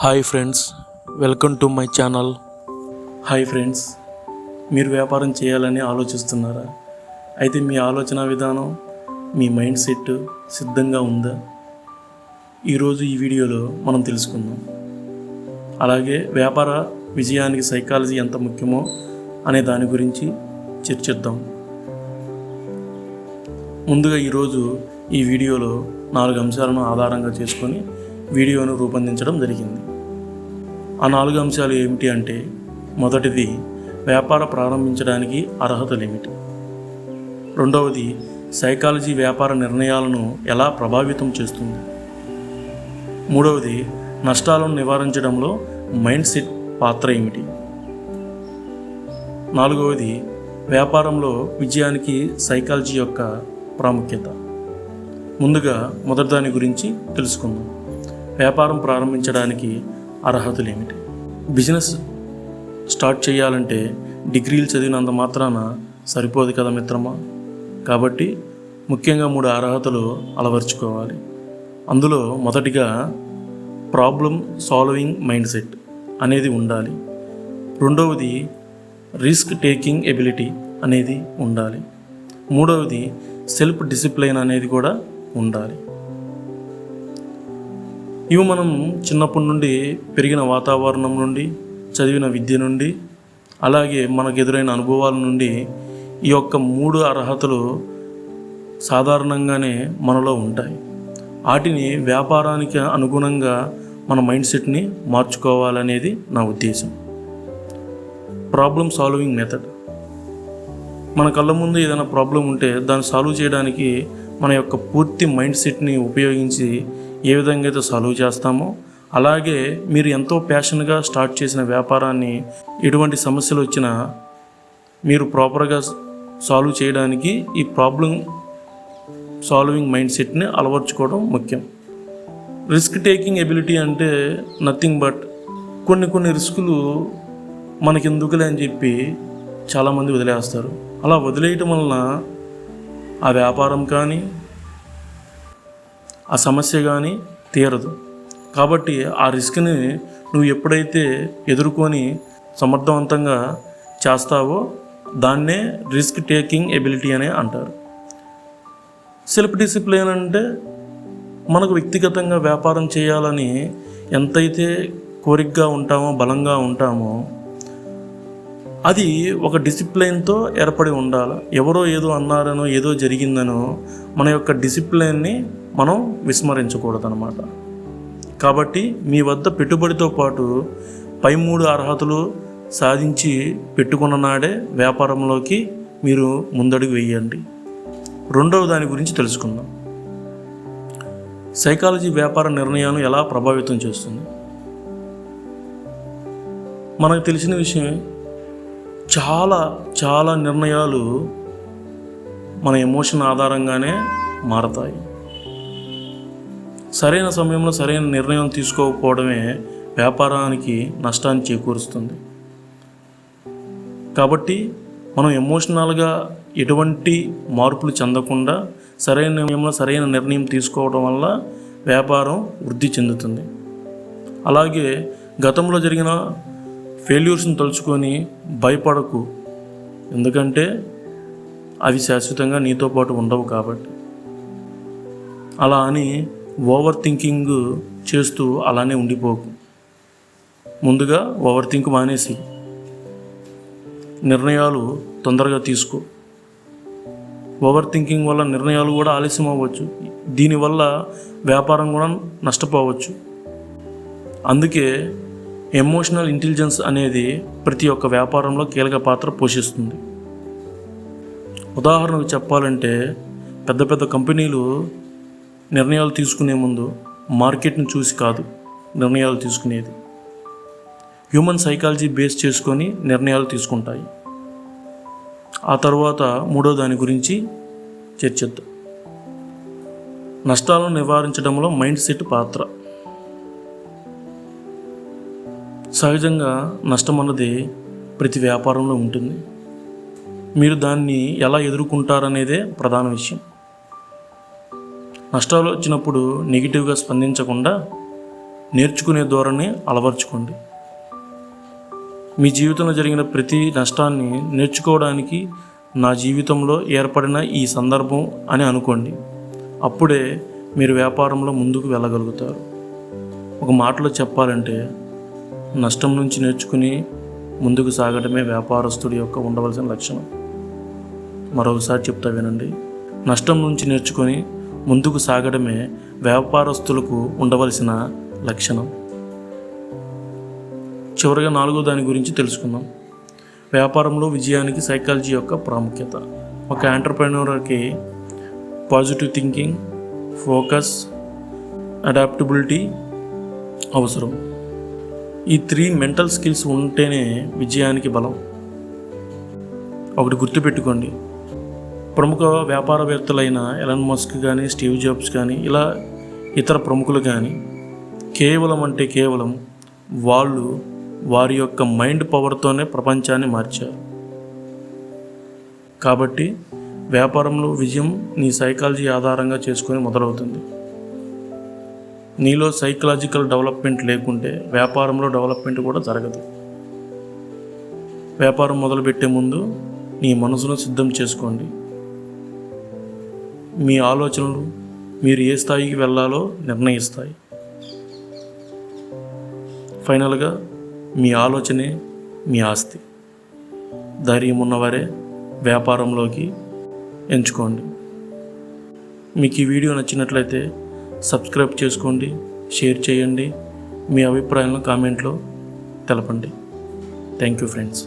Hi friends welcome to my channel. Hi friends మీరు వ్యాపారం చేయాలని ఆలోచిస్తున్నారా? అయితే మీ ఆలోచన విధానం మీ మైండ్ సెట్ సిద్ధంగా ఉందా? ఈరోజు ఈ వీడియోలో మనం తెలుసుకుందాం. అలాగే వ్యాపార విజయానికి సైకాలజీ ఎంత ముఖ్యమో అనే దాని గురించి చర్చిద్దాం. ముందుగా ఈరోజు ఈ వీడియోలో నాలుగు అంశాలను ఆధారంగా చేసుకొని వీడియోను రూపొందించడం జరిగింది. ఆ నాలుగు అంశాలు ఏమిటి అంటే మొదటిది వ్యాపార ప్రారంభించడానికి అర్హతలు ఏమిటి రెండవది సైకాలజీ వ్యాపార నిర్ణయాలను ఎలా ప్రభావితం చేస్తుంది. మూడవది నష్టాలను నివారించడంలో మైండ్ సెట్ పాత్ర ఏమిటి. నాలుగవది వ్యాపారంలో విజయానికి సైకాలజీ యొక్క ప్రాముఖ్యత. ముందుగా మొదటిదాని గురించి తెలుసుకుందాం. వ్యాపారం ప్రారంభించడానికి అర్హతలు ఏమిటి బిజినెస్ స్టార్ట్ చేయాలంటే డిగ్రీలు చదివినంత మాత్రాన సరిపోదు కదా మిత్రమా? కాబట్టి ముఖ్యంగా మూడు అర్హతలు అలవర్చుకోవాలి. అందులో మొదటిగా ప్రాబ్లం సాల్వింగ్ మైండ్ సెట్ అనేది ఉండాలి. రెండవది రిస్క్ టేకింగ్ ఎబిలిటీ అనేది ఉండాలి. మూడవది సెల్ఫ్ డిసిప్లైన్ అనేది కూడా ఉండాలి. ఇవి మనం చిన్నప్పటి నుండి పెరిగిన వాతావరణం నుండి చదివిన విద్య నుండి అలాగే మనకు ఎదురైన అనుభవాల నుండి ఈ యొక్క మూడు అర్హతలు సాధారణంగానే మనలో ఉంటాయి. వాటిని వ్యాపారానికి అనుగుణంగా మన మైండ్ సెట్ని మార్చుకోవాలనేది నా ఉద్దేశం. Problem solving method. మన కళ్ళ ముందు ఏదైనా ప్రాబ్లం ఉంటే దాన్ని సాల్వ్ చేయడానికి మన యొక్క పూర్తి మైండ్ సెట్ని ఉపయోగించి ఏ విధంగా అయితే సాల్వ్ చేస్తామో అలాగే మీరు ఎంతో ప్యాషన్గా స్టార్ట్ చేసిన వ్యాపారాన్ని ఎటువంటి సమస్యలు వచ్చినా మీరు ప్రాపర్గా సాల్వ్ చేయడానికి ఈ ప్రాబ్లం సాల్వింగ్ మైండ్ సెట్ని అలవర్చుకోవడం ముఖ్యం. రిస్క్ టేకింగ్ ఎబిలిటీ అంటే నథింగ్ బట్ కొన్ని కొన్ని రిస్కులు మనకెందుకులే అని చెప్పి చాలామంది వదిలేస్తారు. అలా వదిలేయటం వలన ఆ వ్యాపారం కానీ ఆ సమస్య కానీ తీరదు. కాబట్టి ఆ రిస్క్ని నువ్వు ఎప్పుడైతే ఎదుర్కొని సమర్థవంతంగా చేస్తావో దాన్నే రిస్క్ టేకింగ్ ఎబిలిటీ అనే అంటారు. సెల్ఫ్ డిసిప్లిన్ అంటే మనకు వ్యక్తిగతంగా వ్యాపారం చేయాలని ఎంతైతే కోరికగా ఉంటామో బలంగా ఉంటామో అది ఒక డిసిప్లైన్తో ఏర్పడి ఉండాలి. ఎవరో ఏదో అన్నారనో ఏదో జరిగిందనో మన యొక్క డిసిప్లైన్ని మనం విస్మరించకూడదనమాట కాబట్టి మీ వద్ద పెట్టుబడితో పాటు పై మూడు అర్హతలు సాధించి పెట్టుకున్న నాడే వ్యాపారంలోకి మీరు ముందడుగు వేయండి. రెండవ దాని గురించి తెలుసుకుందాం. సైకాలజీ వ్యాపార నిర్ణయాలను ఎలా ప్రభావితం చేస్తుంది? మనకు తెలిసిన విషయం చాలా చాలా నిర్ణయాలు మన ఎమోషన్ ఆధారంగానే మారతాయి. సరైన సమయంలో సరైన నిర్ణయం తీసుకోకపోవడమే వ్యాపారానికి నష్టాన్ని చేకూరుస్తుంది. కాబట్టి మనం ఎమోషనల్గా ఎటువంటి మార్పులు చెందకుండా సరైన సమయంలో సరైన నిర్ణయం తీసుకోవడం వల్ల వ్యాపారం వృద్ధి చెందుతుంది. అలాగే గతంలో జరిగిన ఫెయిల్యూర్స్ని తలుచుకొని భయపడకు. ఎందుకంటే అవి శాశ్వతంగా నీతో పాటు ఉండవు కాబట్టి. అలా అని ఓవర్ థింకింగ్ చేస్తూ అలానే ఉండిపోకు. ముందుగా ఓవర్ థింక్ మానేసి నిర్ణయాలు తొందరగా తీసుకో. ఓవర్ థింకింగ్ వల్ల నిర్ణయాలు కూడా ఆలస్యం అవ్వచ్చు. దీనివల్ల వ్యాపారం కూడా నష్టపోవచ్చు. అందుకే ఎమోషనల్ ఇంటెలిజెన్స్ అనేది ప్రతి ఒక్క వ్యాపారంలో కీలక పాత్ర పోషిస్తుంది. ఉదాహరణకు చెప్పాలంటే పెద్ద పెద్ద కంపెనీలు నిర్ణయాలు తీసుకునే ముందు మార్కెట్ని చూసి కాదు నిర్ణయాలు తీసుకునేది. హ్యూమన్ సైకాలజీ బేస్ చేసుకొని నిర్ణయాలు తీసుకుంటాయి. ఆ తర్వాత మూడో దాని గురించి చర్చిద్దాం. నష్టాలను నివారించడంలో మైండ్ సెట్ పాత్ర. సహజంగా నష్టం అన్నది ప్రతి వ్యాపారంలో ఉంటుంది. మీరు దాన్ని ఎలా ఎదుర్కొంటారనేదే ప్రధాన విషయం. నష్టాలు వచ్చినప్పుడు నెగిటివ్గా స్పందించకుండా నేర్చుకునే ధోరణి అలవర్చుకోండి. మీ జీవితంలో జరిగిన ప్రతి నష్టాన్ని నేర్చుకోవడానికి నా జీవితంలో ఏర్పడిన ఈ సందర్భం అని అనుకోండి. అప్పుడే మీరు వ్యాపారంలో ముందుకు వెళ్ళగలుగుతారు. ఒక మాటలో చెప్పాలంటే నష్టం నుంచి నేర్చుకుని ముందుకు సాగడమే వ్యాపారస్తుడి యొక్క ఉండవలసిన లక్షణం. మరొకసారి చెప్తా వినండి. నష్టం నుంచి నేర్చుకొని ముందుకు సాగడమే వ్యాపారస్తులకు ఉండవలసిన లక్షణం. చివరిగా నాలుగో దాని గురించి తెలుసుకుందాం. వ్యాపారంలో విజయానికి సైకాలజీ యొక్క ప్రాముఖ్యత. ఒక ఎంటర్ప్రెన్యూర్కి పాజిటివ్ థింకింగ్ ఫోకస్ అడాప్టబిలిటీ అవసరం. ఈ త్రీ మెంటల్ స్కిల్స్ ఉంటేనే విజయానికి బలం. ఒకటి గుర్తుపెట్టుకోండి. ప్రముఖ వ్యాపారవేత్తలైన ఎలన్ మస్క్ కానీ స్టీవ్ జాబ్స్ కానీ ఇలా ఇతర ప్రముఖులు కానీ కేవలం అంటే కేవలం వాళ్ళు వారి యొక్క మైండ్ పవర్తోనే ప్రపంచాన్ని మార్చారు. కాబట్టి వ్యాపారంలో విజయం నీ సైకాలజీ ఆధారంగా చేసుకొని మొదలవుతుంది. నీలో సైకలాజికల్ డెవలప్మెంట్ లేకుంటే వ్యాపారంలో డెవలప్మెంట్ కూడా జరగదు. వ్యాపారం మొదలుపెట్టే ముందు నీ మనసును సిద్ధం చేసుకోండి. మీ ఆలోచనలు మీరు ఏ స్థాయికి వెళ్ళాలో నిర్ణయిస్తాయి. ఫైనల్గా మీ ఆలోచనే మీ ఆస్తి. ధైర్యం ఉన్నవారే వ్యాపారంలోకి ఎంచుకోండి. మీకు ఈ వీడియో నచ్చినట్లయితే సబ్స్క్రైబ్ చేసుకోండి షేర్ చేయండి. మీ అభిప్రాయాలను కామెంట్లో తెలపండి. Thank you friends